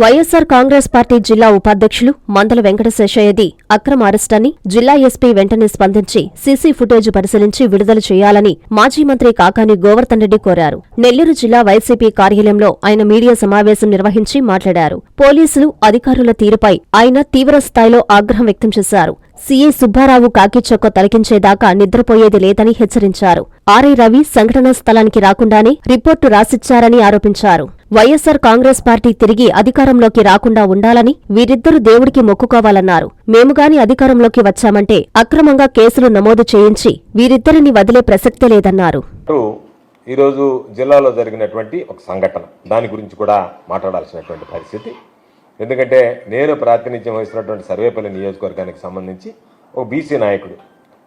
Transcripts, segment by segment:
YSR Congress party జిల్లా ఉపాధ్యక్షులు మందల వెంకటశేషయ్యది అక్రమ అరెస్టాన్ని జిల్లా ఎస్పీ వెంటనే స్పందించి సీసీ ఫుటేజ్ పరిశీలించి విడుదల చేయాలని మాజీ మంత్రి కాకాని గోవర్ధన్ రెడ్డి కోరారు. నెల్లూరు జిల్లా వైసీపీ కార్యాలయంలో ఆయన మీడియా సమావేశం నిర్వహించి మాట్లాడారు. పోలీసులు అధికారుల తీరుపై ఆయన తీవ్ర స్థాయిలో ఆగ్రహం వ్యక్తం చేశారు. సీఏ సుబ్బారావు కాకి చొక్క నిద్రపోయేది లేదని హెచ్చరించారు. ఆర్ఐ రవి సంఘటనా స్థలానికి రాకుండానే రిపోర్టు రాసిచ్చారని ఆరోపించారు. వైఎస్సార్ కాంగ్రెస్ పార్టీ తిరిగి అధికారంలోకి రాకుండా ఉండాలని వీరిద్దరూ దేవుడికి మొక్కుకోవాలన్నారు. మేముగాని అధికారంలోకి వచ్చామంటే అక్రమంగా కేసులు నమోదు చేయించి వీరిద్దరిని వదిలే ప్రసక్తే లేదన్నారు. ఈరోజు జిల్లాలో జరిగినటువంటి ఒక సంఘటన. దాని గురించి కూడా మాట్లాడాల్సినటువంటి పరిస్థితి. ఎందుకంటే నేను ప్రాతినిధ్యం వహిస్తున్నటువంటి సర్వేపల్లి నియోజకవర్గానికి సంబంధించి ఒక బీసీ నాయకుడు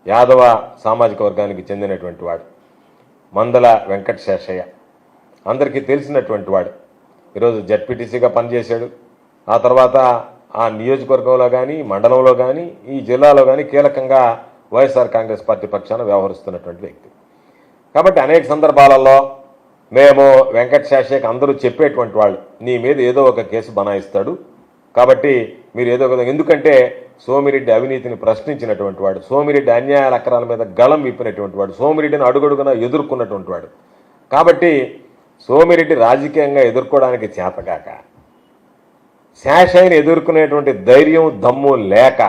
యాదవ సామాజిక వర్గానికి చెందినటువంటి వాడు మందల వెంకట శేషయ్య అందరికీ తెలిసినటువంటి వాడు. ఈరోజు జడ్పీటీసీగా పనిచేశాడు. ఆ తర్వాత ఆ నియోజకవర్గంలో కానీ మండలంలో కానీ ఈ జిల్లాలో కానీ కీలకంగా వైఎస్ఆర్ కాంగ్రెస్ పార్టీ పక్షాన వ్యవహరిస్తున్నటువంటి వ్యక్తి. కాబట్టి అనేక సందర్భాలలో మేము వెంకట శాషేక్ అందరూ చెప్పేటువంటి వాళ్ళు నీ మీద ఏదో ఒక కేసు బనాయిస్తాడు. కాబట్టి మీరు ఏదో ఒక ఎందుకంటే సోమిరెడ్డి అవినీతిని ప్రశ్నించినటువంటి వాడు సోమిరెడ్డి అన్యాయాల అక్రాల మీద గళం విప్పినటువంటి వాడు సోమిరెడ్డిని అడుగడుగున ఎదుర్కొన్నటువంటి వాడు. కాబట్టి సోమిరెడ్డి రాజకీయంగా ఎదుర్కోవడానికి చేతకాక శాషయ్యని ఎదుర్కొనేటువంటి ధైర్యం దమ్ము లేక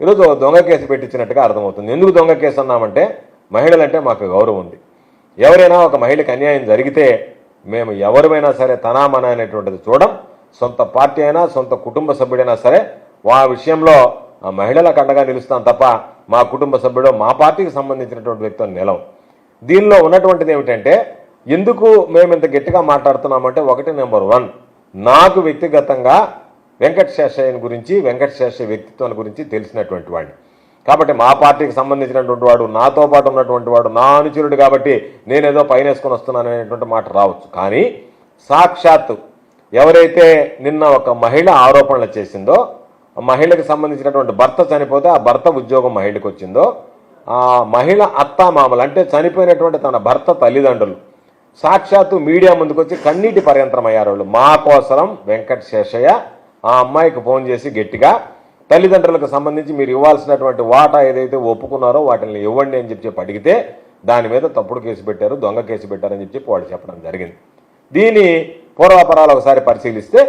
ఈరోజు ఒక దొంగ కేసు పెట్టించినట్టుగా అర్థమవుతుంది. ఎందుకు దొంగ కేసు అన్నామంటే మహిళలంటే మాకు గౌరవం ఉంది. ఎవరైనా ఒక మహిళకి అన్యాయం జరిగితే మేము ఎవరిమైనా సరే తనామన అనేటువంటిది చూడం. సొంత పార్టీ అయినా సొంత కుటుంబ సభ్యుడైనా సరే ఆ విషయంలో ఆ మహిళలకు అండగా నిలుస్తాం తప్ప మా కుటుంబ సభ్యుడు మా పార్టీకి సంబంధించినటువంటి వ్యక్తులు నిలవం దీనిలో ఉన్నటువంటిది ఏమిటంటే ఎందుకు మేము ఇంత గట్టిగా మాట్లాడుతున్నామంటే ఒకటి నెంబర్ వన్ నాకు వ్యక్తిగతంగా వెంకట శేషయ్యని గురించి వెంకట శేషయ్య వ్యక్తిత్వాన్ని గురించి తెలిసినటువంటి వాడిని. కాబట్టి మా పార్టీకి సంబంధించినటువంటి వాడు నాతో పాటు ఉన్నటువంటి వాడు నా అనుచరుడు కాబట్టి నేనేదో పైన వేసుకొని వస్తున్నాను అనేటువంటి మాట రావచ్చు. కానీ సాక్షాత్తు ఎవరైతే నిన్న ఒక మహిళ ఆరోపణలు చేసిందో మహిళకి సంబంధించినటువంటి భర్త చనిపోతే ఆ భర్త ఉద్యోగం మహిళకు వచ్చిందో ఆ మహిళ అత్తామామలు అంటే చనిపోయినటువంటి తన భర్త తల్లిదండ్రులు సాక్షాత్తు మీడియా ముందుకు వచ్చి కన్నీటి పర్యంతరం అయ్యారు వాళ్ళు మా కోసరం వెంకట శేషయ్య ఆ అమ్మాయికి ఫోన్ చేసి గట్టిగా తల్లిదండ్రులకు సంబంధించి మీరు ఇవ్వాల్సినటువంటి వాటా ఏదైతే ఒప్పుకున్నారో వాటిని ఇవ్వండి అని చెప్పి అడిగితే దాని మీద తప్పుడు కేసు పెట్టారు దొంగ కేసు పెట్టారని చెప్పి చెప్పి వాళ్ళు చెప్పడం జరిగింది. దీని పూర్వాపరాలు ఒకసారి పరిశీలిస్తే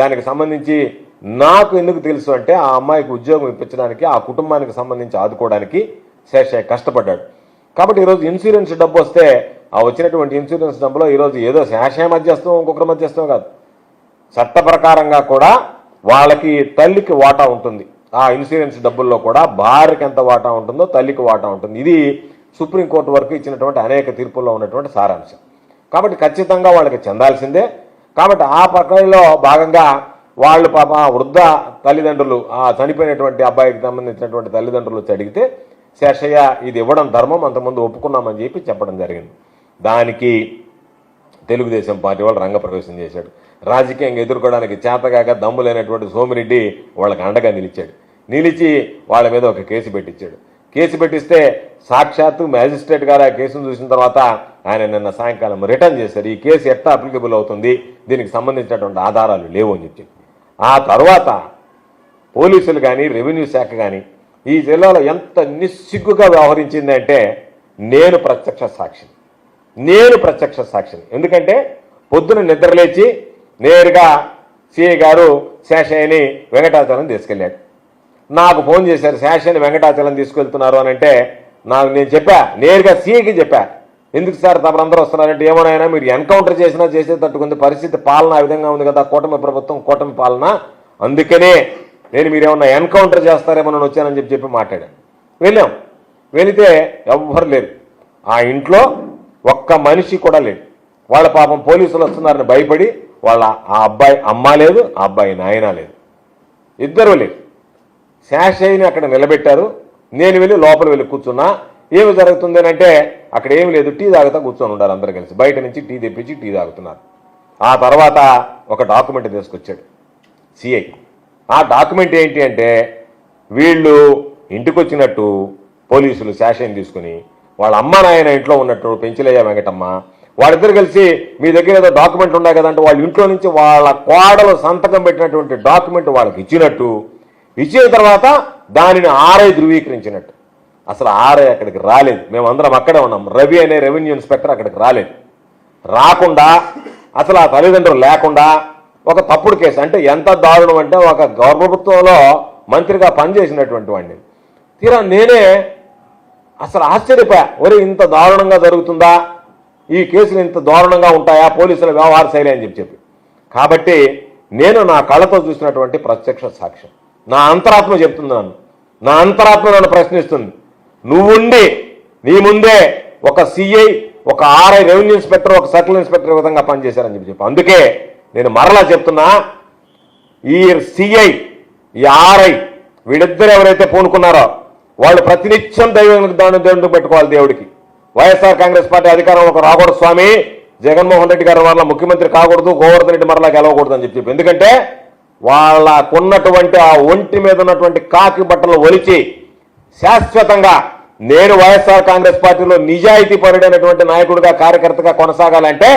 దానికి సంబంధించి నాకు ఎందుకు తెలుసు అంటే ఆ అమ్మాయికి ఉద్యోగం ఇప్పించడానికి ఆ కుటుంబానికి సంబంధించి ఆదుకోవడానికి శేషయ్య కష్టపడ్డాడు. కాబట్టి ఈరోజు ఇన్సూరెన్స్ డబ్బు వస్తే ఆ వచ్చినటువంటి ఇన్సూరెన్స్ డబ్బులో ఈరోజు ఏదో శేషయ్య మధ్యస్థం ఇంకొకరి మధ్యస్థం కాదు. చట్ట ప్రకారంగా కూడా వాళ్ళకి తల్లికి వాటా ఉంటుంది. ఆ ఇన్సూరెన్స్ డబ్బుల్లో కూడా భార్యకి ఎంత వాటా ఉంటుందో తల్లికి వాటా ఉంటుంది. ఇది సుప్రీంకోర్టు వరకు ఇచ్చినటువంటి అనేక తీర్పుల్లో ఉన్నటువంటి సారాంశం. కాబట్టి ఖచ్చితంగా వాళ్ళకి చెందాల్సిందే. కాబట్టి ఆ ప్రక్రియలో భాగంగా వాళ్ళు పాప ఆ వృద్ధ తల్లిదండ్రులు ఆ చనిపోయినటువంటి అబ్బాయికి సంబంధించినటువంటి తల్లిదండ్రులు వచ్చి అడిగితే శేషయ్య ఇది ఇవ్వడం ధర్మం అంతకుముందు ఒప్పుకున్నామని చెప్పి చెప్పడం జరిగింది. దానికి తెలుగుదేశం పార్టీ వాళ్ళు రంగప్రవేశం చేశాడు. రాజకీయంగా ఎదుర్కోవడానికి చేతగాక దమ్ము లేనటువంటి సోమిరెడ్డి వాళ్ళకి అండగా నిలిచాడు. నిలిచి వాళ్ళ మీద ఒక కేసు పెట్టించాడు. కేసు పెట్టిస్తే సాక్షాత్తు మ్యాజిస్ట్రేట్ గారు ఆ కేసును చూసిన తర్వాత ఆయన నిన్న సాయంకాలం రిటర్న్ చేశారు. ఈ కేసు ఎట్లా అప్లికబుల్ అవుతుంది? దీనికి సంబంధించినటువంటి ఆధారాలు లేవు అని చెప్పి. ఆ తర్వాత పోలీసులు కానీ రెవెన్యూ శాఖ కానీ ఈ జిల్లాలో ఎంత నిస్సిగ్గుగా వ్యవహరించిందంటే నేను ప్రత్యక్ష సాక్షిని నేను ప్రత్యక్ష సాక్షిని. ఎందుకంటే పొద్దున నిద్రలేచి నేరుగా సిఐ గారు శేషయ్యని వెంకటాచలం తీసుకెళ్ళాడు. నాకు ఫోన్ చేశారు శేషయ్యని వెంకటాచలం తీసుకెళ్తున్నారు అని అంటే నాకు నేను చెప్పా నేరుగా సిఐకి చెప్పా. ఎందుకు సార్ తమరందరూ వస్తున్నారంటే ఏమోనైనా మీరు ఎన్కౌంటర్ చేసినా చేసేటట్టుకుంది పరిస్థితి పాలన ఆ విధంగా ఉంది కదా కూటమి ప్రభుత్వం కూటమి పాలన. అందుకనే నేను మీరు ఏమన్నా ఎన్కౌంటర్ చేస్తారేమో నేను వచ్చానని చెప్పి చెప్పి మాట్లాడాను. వెళ్ళాం. వెళితే ఎవ్వరు లేరు. ఆ ఇంట్లో ఒక్క మనిషి కూడా లేడు. వాళ్ళ పాపం పోలీసులు వస్తున్నారని భయపడి వాళ్ళ ఆ అబ్బాయి అమ్మ లేదు ఆ అబ్బాయి నాయన లేదు. ఇద్దరు లేరు. శాషయ్యని అక్కడ నిలబెట్టారు. నేను వెళ్ళి లోపల వెళ్ళి కూర్చున్నా. ఏమి జరుగుతుంది అంటే అక్కడ ఏమి లేదు టీ తాగుతా కూర్చొని ఉండాలి అందరు కలిసి. బయట నుంచి టీ తెప్పించి టీ తాగుతున్నారు. ఆ తర్వాత ఒక డాక్యుమెంట్ తీసుకొచ్చాడు సిఐ. ఆ డాక్యుమెంట్ ఏంటి అంటే వీళ్ళు ఇంటికి వచ్చినట్టు పోలీసులు శాషన్ తీసుకుని వాళ్ళ అమ్మ నాయన ఇంట్లో ఉన్నట్టు పెంచిలయ్య వెంకటమ్మ. వాళ్ళిద్దరు కలిసి మీ దగ్గర ఏదో డాక్యుమెంట్ ఉన్నాయి కదంటే వాళ్ళ ఇంట్లో నుంచి వాళ్ళ కోడలు సంతకం పెట్టినటువంటి డాక్యుమెంట్ వాళ్ళకి ఇచ్చినట్టు ఇచ్చిన తర్వాత దానిని ఆర్ఐ ధృవీకరించినట్టు. అసలు ఆర్ఐ అక్కడికి రాలేదు. మేమందరం అక్కడే ఉన్నాం. రవి అనే రెవెన్యూ ఇన్స్పెక్టర్ అక్కడికి రాలేదు. రాకుండా అసలు ఆ తల్లిదండ్రులు లేకుండా ఒక తప్పుడు కేసు అంటే ఎంత దారుణం అంటే ఒక ప్రభుత్వంలో మంత్రిగా పనిచేసినటువంటి వాడిని. తీరా నేనే అసలు ఆశ్చర్యపోయా. ఒరే ఇంత దారుణంగా జరుగుతుందా? ఈ కేసులు ఇంత దారుణంగా ఉంటాయా? పోలీసుల వ్యవహార శైలి అని చెప్పి చెప్పి. కాబట్టి నేను నా కళ్ళతో చూసినటువంటి ప్రత్యక్ష సాక్ష్యం. నా అంతరాత్మ చెప్తున్నాను నా అంతరాత్మ నన్ను ప్రశ్నిస్తుంది. నువ్వుండి నీ ముందే ఒక సిఐ ఒక ఆర్ఐ రెవెన్యూ ఇన్స్పెక్టర్ ఒక సర్కిల్ ఇన్స్పెక్టర్ విధంగా పనిచేశారని చెప్పి చెప్పి. అందుకే నేను మరలా చెప్తున్నా ఈ సిఐ ఈ ఆర్ఐ వీళ్ళిద్దరు ఎవరైతే పూనుకున్నారో వాళ్ళు ప్రతినిత్యం దైవం దాని దేవుడికి పెట్టుకోవాలి దేవుడికి. వైఎస్ఆర్ కాంగ్రెస్ పార్టీ అధికారం ఒక రాకూడదు స్వామి. జగన్మోహన్ రెడ్డి గారు వల్ల ముఖ్యమంత్రి కాకూడదు గోవర్ధన్ రెడ్డి మరలా గెలవకూడదు అని చెప్పి చెప్పి. ఎందుకంటే వాళ్ళకున్నటువంటి ఆ ఒంటి మీద ఉన్నటువంటి కాకి బట్టలు ఒలిచి శాశ్వతంగా నేను వైఎస్ఆర్ కాంగ్రెస్ పార్టీలో నిజాయితీ పరుడైనటువంటి నాయకుడిగా కార్యకర్తగా కొనసాగాలంటే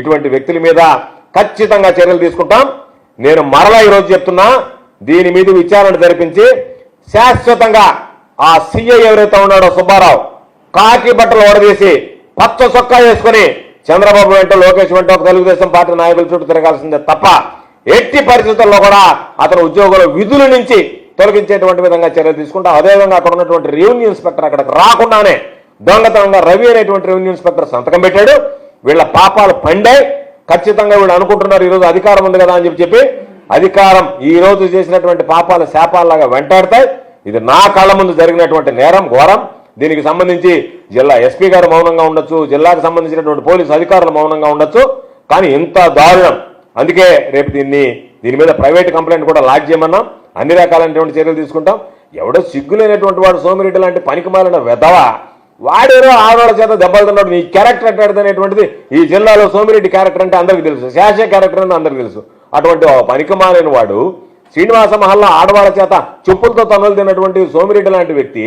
ఇటువంటి వ్యక్తుల మీద ఖచ్చితంగా చర్యలు తీసుకుంటాం. నేను మరలా ఈరోజు చెప్తున్నా దీని మీద విచారణ జరిపించి శాశ్వతంగా ఆ సీఐ ఎవరైతే ఉన్నాడో సుబ్బారావు కాకి బట్టలు ఓడదీసి పచ్చ సొక్కా వేసుకొని చంద్రబాబు వెంట లోకేష్ వెంట ఒక తెలుగుదేశం పార్టీ నాయకుల చుట్టూ తిరగాల్సిందే తప్ప ఎట్టి పరిస్థితుల్లో కూడా అతను ఉద్యోగుల విధుల నుంచి తొలగించేటువంటి విధంగా చర్యలు తీసుకుంటా అదేవిధంగా అక్కడ ఉన్నటువంటి రెవెన్యూ ఇన్స్పెక్టర్ అక్కడికి రాకుండానే దొంగతనంగా రవి అనేటువంటి రెవెన్యూ ఇన్స్పెక్టర్ సంతకం పెట్టాడు. వీళ్ళ పాపాలు పండాయి. ఖచ్చితంగా వీళ్ళు అనుకుంటున్నారు ఈరోజు అధికారం ఉంది కదా అని చెప్పి చెప్పి అధికారం ఈ రోజు చేసినటువంటి పాపాలు శాపాలలాగా వెంటాడతాయి. ఇది నా కాళ్ళ ముందు జరిగినటువంటి నేరం ఘోరం. దీనికి సంబంధించి జిల్లా ఎస్పీ గారు మౌనంగా ఉండొచ్చు జిల్లాకు సంబంధించినటువంటి పోలీసు అధికారులు మౌనంగా ఉండొచ్చు. కానీ ఇంత దారుణం. అందుకే రేపు దీన్ని దీని మీద ప్రైవేట్ కంప్లైంట్ కూడా లాడ్జ్ చేయమన్నాం. అన్ని రకాలైనటువంటి చర్యలు తీసుకుంటాం. ఎవడో సిగ్గులేనటువంటి వాడు సోమిరెడ్డి లాంటి పనికిమాలిన వెదవా వాడేరో ఆడవాళ్ళ చేత దెబ్బలు తిన్నాడు. నీ క్యారెక్టర్ ఎట్టాడు అనేటువంటిది ఈ జిల్లాలో సోమిరెడ్డి క్యారెక్టర్ అంటే అందరికీ తెలుసు. శాసే క్యారెక్టర్ అంటే అందరికీ తెలుసు. అటువంటి పనికిమాలిన వాడు శ్రీనివాస మహల్లా ఆడవాళ్ళ చేత చెప్పులతో తనులు తిన్నటువంటి సోమిరెడ్డి లాంటి వ్యక్తి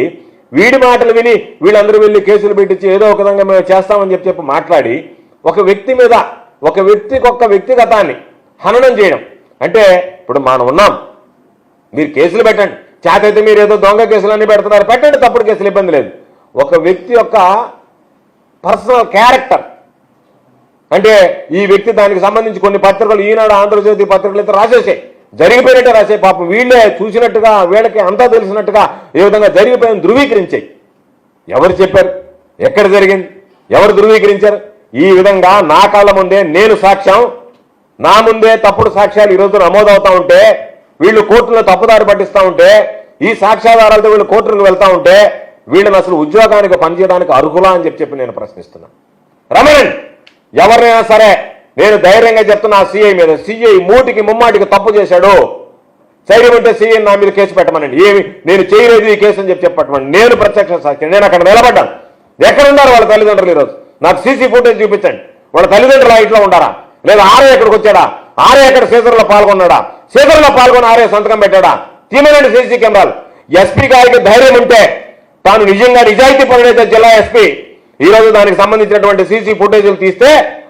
వీడి మాటలు విని వీళ్ళందరూ వెళ్ళి కేసులు పెట్టించి ఏదో ఒక విధంగా మేము చేస్తామని చెప్పి చెప్పి మాట్లాడి ఒక వ్యక్తి మీద ఒక వ్యక్తికి ఒక్క వ్యక్తిగతాన్ని హననం చేయడం. అంటే ఇప్పుడు మనం ఉన్నాం. మీరు కేసులు పెట్టండి. చేతైతే మీరు ఏదో దొంగ కేసులు అన్ని పెడుతున్నారు. పెట్టండి తప్పుడు కేసులు ఇబ్బంది లేదు. ఒక వ్యక్తి యొక్క పర్సనల్ క్యారెక్టర్. అంటే ఈ వ్యక్తి దానికి సంబంధించి కొన్ని పత్రికలు ఈనాడు ఆంధ్రజ్యోతి పత్రికలు అయితే రాసేసాయి. జరిగిపోయినట్టే రాసే పాపం. వీళ్ళే చూసినట్టుగా వీళ్ళకి అంతా తెలిసినట్టుగా ఏ విధంగా జరిగిపోయిన ధృవీకరించాయి. ఎవరు చెప్పారు? ఎక్కడ జరిగింది? ఎవరు ధృవీకరించారు? ఈ విధంగా నా కాళ్ళ ముందే నేను సాక్ష్యం నా ముందే తప్పుడు సాక్ష్యాలు ఈరోజు నమోదవుతా ఉంటే వీళ్ళు కోర్టులో తప్పుదారి పట్టిస్తా ఉంటే ఈ సాక్ష్యాధారాలతో వీళ్ళు కోర్టులకు వెళ్తా ఉంటే వీళ్ళని అసలు ఉద్యోగానికి పనిచేయడానికి అర్హులా అని చెప్పి చెప్పి నేను ప్రశ్నిస్తున్నా. రమణ్ ఎవరినైనా సరే నేను ధైర్యంగా చెప్తున్నా ఆ సిఐ మీద. సిఐ మూటికి ముమ్మాటికి తప్పు చేశాడు. ధైర్యం ఉంటే సీఎం నా మీద కేసు పెట్టమనండి. ఏమి? నేను చేయలేదు ఈ కేసు అని చెప్పి చెప్పమని నేను ప్రత్యక్ష సాక్షి. నేను అక్కడ నిలబడ్డాను. ఎక్కడ ఉన్నారు వాళ్ళ తల్లిదండ్రులు ఈరోజు? నాకు సీసీ ఫుటేజ్ చూపించండి. వాళ్ళ తల్లిదండ్రులు ఆ ఇంట్లో ఉండారా? లేదా ఆరే ఎక్కడికి వచ్చాడా? ఆరే ఎక్కడ సీజర్లో పాల్గొన్నాడా? సీజర్లో పాల్గొని ఆరే సంతకం పెట్టాడా? తీమనండి సీసీ కెమెరాలు. ఎస్పీ గారికి ధైర్యం ఉంటే తాను నిజంగా నిజాయితీ పరుడైతే జిల్లా ఎస్పీ. ఈ రోజు దానికి సంబంధించినటువంటి సీసీ ఫుటేజీలు తీస్తే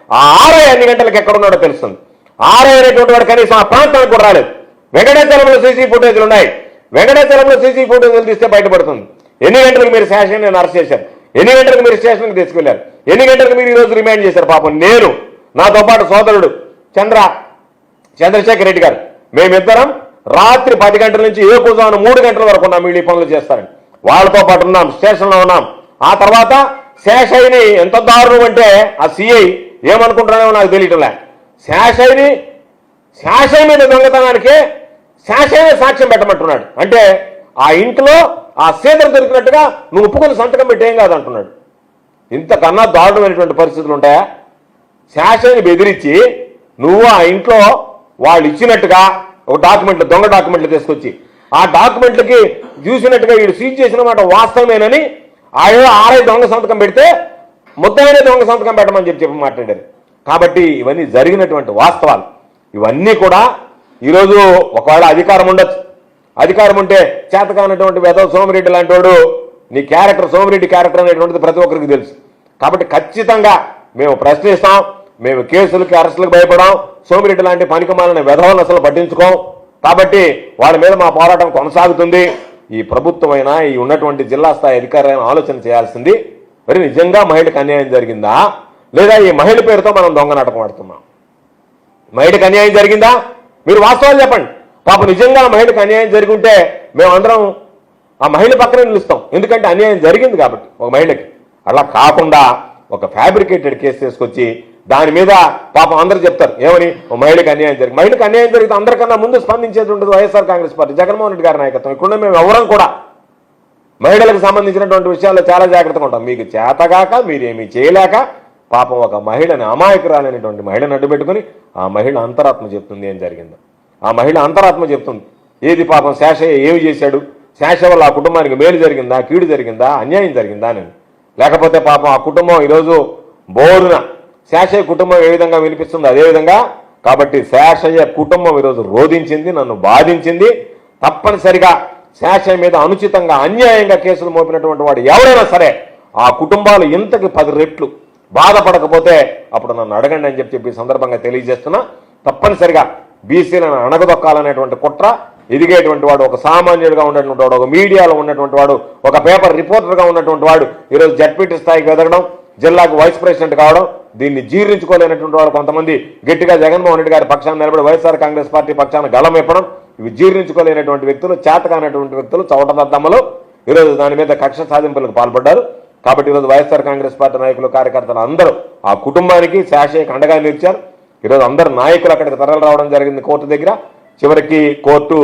ఆ ఆర్ఐ ఎన్ని గంటలకు ఎక్కడ ఉన్నాడో తెలుస్తుంది. ఆర్ఐ అనేటువంటి వాడు కనీసం ఆ ప్రాంతానికి కూడా రాలేదు. వెంకటేశ్వరంలో సీసీ ఫుటేజ్లు ఉన్నాయి. వెంకటేశ్వరంలో సీసీ ఫుటేజ్లు తీస్తే బయటపడుతుంది. ఎన్ని గంటలకు మీరు స్టేషన్ నేను అరెస్ట్ చేశారు? ఎన్ని గంటలకు మీరు స్టేషన్కి తీసుకెళ్ళారు? ఎన్ని గంటలకు మీరు ఈ రోజు చేశారు? పాపం నేను నాతో పాటు సోదరుడు చంద్ర చంద్రశేఖర్ రెడ్డి గారు. మేమిద్దరం రాత్రి పది గంటల నుంచి ఏ కూర్చోని మూడు గంటల వరకు ఉన్నాం. వీళ్ళు ఈ పనులు చేస్తారని. వాళ్ళతో పాటు ఉన్నాం స్టేషన్లో ఉన్నాం. ఆ తర్వాత శేషయ్యని ఎంత దారుణం అంటే ఆ సిఐ ఏమనుకుంటున్నాడో నాకు తెలియటంలే. శేషయ్యని శాసన మీద దొంగతనానికి శాసన సాక్ష్యం పెట్టమంటున్నాడు. అంటే ఆ ఇంట్లో ఆ సీదర దొరికినట్టుగా నువ్వు ఒప్పుకొని సంతకం పెట్టేం కాదంటున్నాడు. ఇంతకన్నా దారుణమైనటువంటి పరిస్థితులు ఉంటాయా? శాసని బెదిరించి నువ్వు ఆ ఇంట్లో వాళ్ళు ఇచ్చినట్టుగా ఒక డాక్యుమెంట్లు దొంగ డాక్యుమెంట్లు తీసుకొచ్చి ఆ డాక్యుమెంట్లకి చూసినట్టుగా వీడు సీజ్ చేసిన మాట వాస్తవమేనని ఆయన ఆరే దొంగ సంతకం పెడితే ముద్దైన దొంగ సంతకం పెట్టమని చెప్పి చెప్పి మాట్లాడారు. కాబట్టి ఇవన్నీ జరిగినటువంటి వాస్తవాలు. ఇవన్నీ కూడా ఈరోజు ఒకవేళ అధికారం ఉండొచ్చు. అధికారం ఉంటే చేతకానటువంటి వెధవ సోమిరెడ్డి లాంటి వాడు నీ క్యారెక్టర్ సోమిరెడ్డి క్యారెక్టర్ అనేటువంటిది ప్రతి ఒక్కరికి తెలుసు. కాబట్టి ఖచ్చితంగా మేము ప్రశ్నిస్తాం మేము కేసులకి అరెస్టులకు భయపడాం సోమిరెడ్డి లాంటి పనికిమాలని వెధవలను అసలు పట్టించుకోం. కాబట్టి వాళ్ళ మీద మా పోరాటం కొనసాగుతుంది. ఈ ప్రభుత్వమైనా ఈ ఉన్నటువంటి జిల్లా స్థాయి అధికారులైన ఆలోచన చేయాల్సింది. మరి నిజంగా మహిళకు అన్యాయం జరిగిందా? లేదా ఈ మహిళ పేరుతో మనం దొంగ నాటకం ఆడుతున్నాం? మహిళకు అన్యాయం జరిగిందా? మీరు వాస్తవాలు చెప్పండి. పాప నిజంగా మహిళకు అన్యాయం జరిగి ఉంటే మేమందరం ఆ మహిళ పక్కనే నిలుస్తాం. ఎందుకంటే అన్యాయం జరిగింది కాబట్టి ఒక మహిళకి. అలా కాకుండా ఒక ఫ్యాబ్రికేటెడ్ కేసు తీసుకొచ్చి దాని మీద పాపం అందరూ చెప్తారు. ఏమని? మహిళకు మహిళకి అన్యాయం జరిగింది మహిళకు అన్యాయం జరిగితే అందరికన్నా ముందు స్పందించేది ఉంటుంది వైఎస్ఆర్ కాంగ్రెస్ పార్టీ. జగన్మోహన్ రెడ్డి గారి నాయకత్వం. ఇక్కడ మేము ఎవరం కూడా మహిళలకు సంబంధించినటువంటి విషయాల్లో చాలా జాగ్రత్తగా ఉంటాం. మీకు చేతగాక మీరేమీ చేయలేక పాపం ఒక మహిళని అమాయకురాలైనటువంటి మహిళను అడ్డుపెట్టుకుని ఆ మహిళ అంతరాత్మ చెప్తుంది ఏం జరిగిందో. ఆ మహిళ అంతరాత్మ చెప్తుంది. ఏది పాపం శేషయ్య ఏమి చేశాడు? శేష వల్ల ఆ కుటుంబానికి మేలు జరిగిందా? కీడు జరిగిందా? అన్యాయం జరిగిందా అని. లేకపోతే పాపం ఆ కుటుంబం ఈరోజు బోరున. శేషయ్య కుటుంబం ఏ విధంగా వినిపిస్తుందో అదే విధంగా. కాబట్టి శేషయ్య కుటుంబం ఈరోజు రోధించింది నన్ను బాధించింది. తప్పనిసరిగా శేషయ్య మీద అనుచితంగా అన్యాయంగా కేసులు మోపినటువంటి వాడు ఎవరైనా సరే ఆ కుటుంబాలు ఇంతకి పది రెట్లు. బాధపడకపోతే అప్పుడు నన్ను అడగండి అని చెప్పి చెప్పి సందర్భంగా తెలియజేస్తున్నా. తప్పనిసరిగా బీసీలను అణగదొక్కాలనేటువంటి కుట్ర ఎదిగేటువంటి వాడు ఒక సామాన్యుడిగా ఉన్నటువంటి వాడు ఒక మీడియాలో ఉన్నటువంటి వాడు ఒక పేపర్ రిపోర్టర్గా ఉన్నటువంటి వాడు ఈరోజు జడ్పీటీ స్థాయికి ఎదగడం జిల్లాకు వైస్ ప్రెసిడెంట్ కావడం దీన్ని జీర్ణించుకోలేనటువంటి వాడు కొంతమంది గట్టిగా జగన్మోహన్ రెడ్డి గారి పక్షాన్ని నిలబడి వైఎస్ఆర్ కాంగ్రెస్ పార్టీ పక్షాన్ని గళం ఇప్పడం ఇవి జీర్ణించుకోలేనటువంటి వ్యక్తులు చేతకానటువంటి వ్యక్తులు చౌటదద్దమ్మలు ఈరోజు దాని మీద కక్ష సాధింపులకు పాల్పడ్డారు. కాబట్టి ఈరోజు వైఎస్ఆర్ కాంగ్రెస్ పార్టీ నాయకులు కార్యకర్తలు అందరూ ఆ కుటుంబానికి శాషయ్యకు అండగా నిలిచారు. ఈరోజు అందరు నాయకులు అక్కడికి తరలి రావడం జరిగింది కోర్టు దగ్గర. చివరికి కోర్టు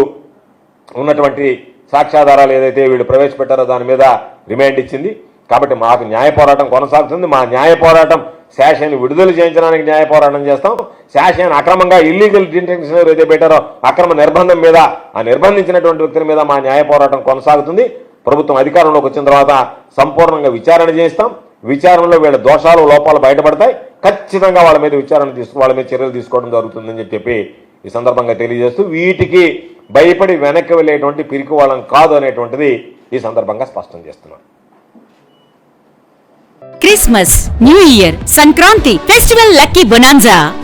ఉన్నటువంటి సాక్ష్యాధారాలు ఏదైతే వీళ్ళు ప్రవేశపెట్టారో దాని మీద రిమాండ్ ఇచ్చింది. కాబట్టి మాకు న్యాయ పోరాటం కొనసాగుతుంది. మా న్యాయ పోరాటం శాషన్ విడుదల చేయించడానికి న్యాయ పోరాటం చేస్తాం. శాషన్ అక్రమంగా ఇల్లీగల్ డిటెన్షన్ ఏదైతే పెట్టారో అక్రమ నిర్బంధం మీద ఆ నిర్బంధించినటువంటి వ్యక్తుల మీద మా న్యాయ పోరాటం కొనసాగుతుంది. ప్రభుత్వం అధికారంలోకి వచ్చిన తర్వాత సంపూర్ణంగా విచారణ చేయిస్తాం. విచారణలో వీళ్ళ దోషాలు లోపాలు బయటపడతాయి. ఖచ్చితంగా వాళ్ళ మీద విచారణ తీసుకు వాళ్ళ మీద చర్యలు తీసుకోవడం జరుగుతుందని చెప్పి ఈ సందర్భంగా తెలియజేస్తూ వీటికి భయపడి వెనక్కి వెళ్ళేటువంటి పిరికి వాళ్ళం కాదు అనేటువంటిది ఈ సందర్భంగా స్పష్టం చేస్తున్నాను Christmas new year Sankranti festival lucky bonanza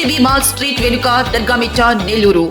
MGB mall street వెనుక దర్గామిట్టా నెల్లూరు.